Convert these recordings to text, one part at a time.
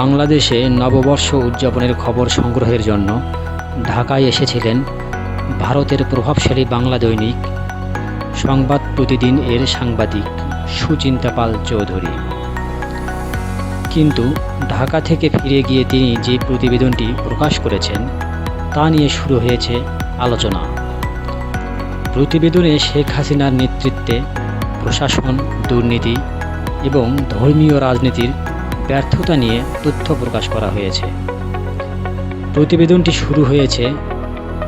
বাংলাদেশে নববর্ষ উদযাপনের খবর সংগ্রহের জন্য ঢাকায় এসেছিলেন ভারতের প্রভাবশালী বাংলা দৈনিক, সংবাদ প্রতিদিন এর সাংবাদিক সুচিন্তা পাল চৌধুরী। কিন্তু ঢাকা থেকে ফিরে গিয়ে তিনি যে প্রতিবেদনটি প্রকাশ করেছেন, তা নিয়ে শুরু হয়েছে আলোচনা। প্রতিবেদনে শেখ হাসিনার নেতৃত্বে প্রশাসন, দুর্নীতি এবং ধর্মীয় রাজনীতির ব্যর্থতা নিয়ে তথ্য প্রকাশ করা হয়েছে। প্রতিবেদনটি শুরু হয়েছে,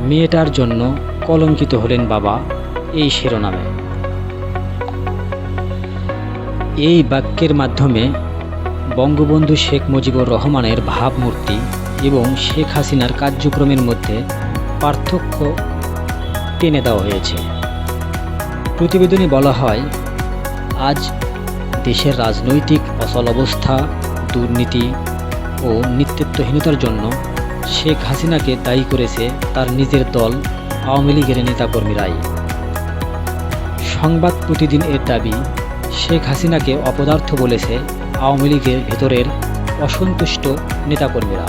মেয়েটার জন্য কলঙ্কিত হলেন বাবা এই শিরোনামে। এই বাক্যের মাধ্যমে বঙ্গবন্ধু শেখ মুজিবুর রহমানের ভাবমূর্তি এবং শেখ হাসিনার কার্যক্রমের মধ্যে পার্থক্য টেনে দেওয়া হয়েছে। প্রতিবেদনে বলা হয়, আজ দেশের রাজনৈতিক অচল অবস্থা দুর্নীতি ও নেতৃত্বহীনতার জন্য শেখ হাসিনাকে দায়ী করেছে তার নিজের দল আওয়ামী লীগের নেতাকর্মীরাই। সংবাদ প্রতিদিন এর দাবি, শেখ হাসিনাকে অপদার্থ বলেছে আওয়ামী লীগের ভেতরের অসন্তুষ্ট নেতাকর্মীরা।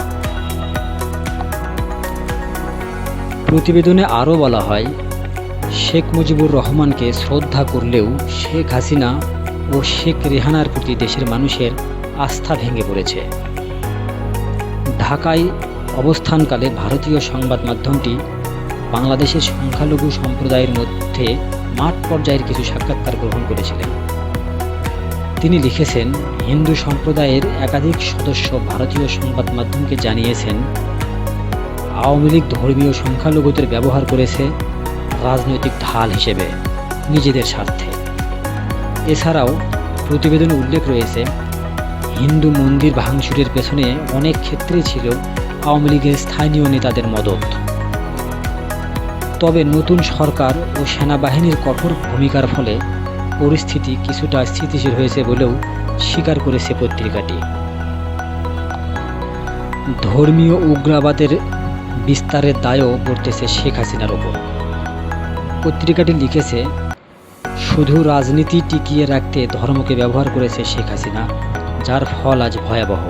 প্রতিবেদনে আরও বলা হয়, শেখ মুজিবুর রহমানকে শ্রদ্ধা করলেও শেখ হাসিনা ও শেখ রেহানার প্রতি দেশের মানুষের আস্থা ভেঙে পড়েছে। ঢাকায় অবস্থানকালে ভারতীয় সংবাদ মাধ্যমটি বাংলাদেশের সংখ্যালঘু সম্প্রদায়ের মধ্যে মাঠ পর্যায়ের কিছু সাক্ষাৎকার গ্রহণ করেছিলেন। তিনি লিখেছেন, হিন্দু সম্প্রদায়ের একাধিক সদস্য ভারতীয় সংবাদ মাধ্যমকে জানিয়েছেন, আওয়ামী লীগ ধর্মীয় সংখ্যালঘুদের ব্যবহার করেছে রাজনৈতিক ঢাল হিসেবে নিজেদের স্বার্থে। এছাড়াও প্রতিবেদনে উল্লেখ রয়েছে, হিন্দু মন্দির ভাঙচুরের পেছনে অনেক ক্ষেত্রে ছিল আওয়ামী লীগের স্থানীয় নেতাদের মদত। তবে নতুন সরকার ও সেনাবাহিনীর কঠোর ভূমিকার ফলে পরিস্থিতি কিছুটা স্থিতিশীল হয়েছে বলেও স্বীকার করেছে পত্রিকাটি। ধর্মীয় উগ্রবাদের বিস্তারের দায়ও পড়তেছে শেখ হাসিনার ওপর। পত্রিকাটি লিখেছে শুধু রাজনীতি টিকিয়ে রাখতে ধর্মকে ব্যবহার করেছে শেখ হাসিনা, যার ফল আজ ভয়াবহ।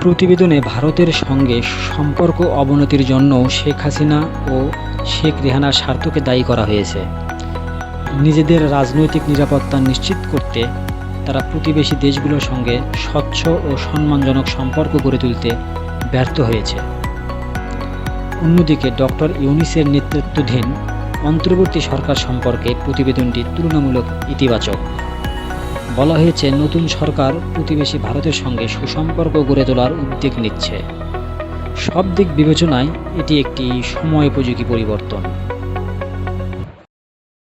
প্রতিবেদনে ভারতের সঙ্গে সম্পর্ক অবনতির জন্য শেখ হাসিনা ও শেখ রেহানার স্বার্থকে দায়ী করা হয়েছে। নিজেদের রাজনৈতিক নিরাপত্তা নিশ্চিত করতে তারা প্রতিবেশী দেশগুলোর সঙ্গে স্বচ্ছ ও সম্মানজনক সম্পর্ক গড়ে তুলতে ব্যর্থ হয়েছে। অন্যদিকে ডক্টর ইউনিসের নেতৃত্বাধীন অন্তর্বর্তী সরকার সম্পর্কে প্রতিবেদনটি তুলনামূলক ইতিবাচক। বলা হয়েছে, নতুন সরকার প্রতিবেশী ভারতের সঙ্গে সুসম্পর্ক গড়ে তোলার উদ্যোগ নিচ্ছে। সব দিক বিবেচনায় এটি একটি সময়োপযোগী পরিবর্তন।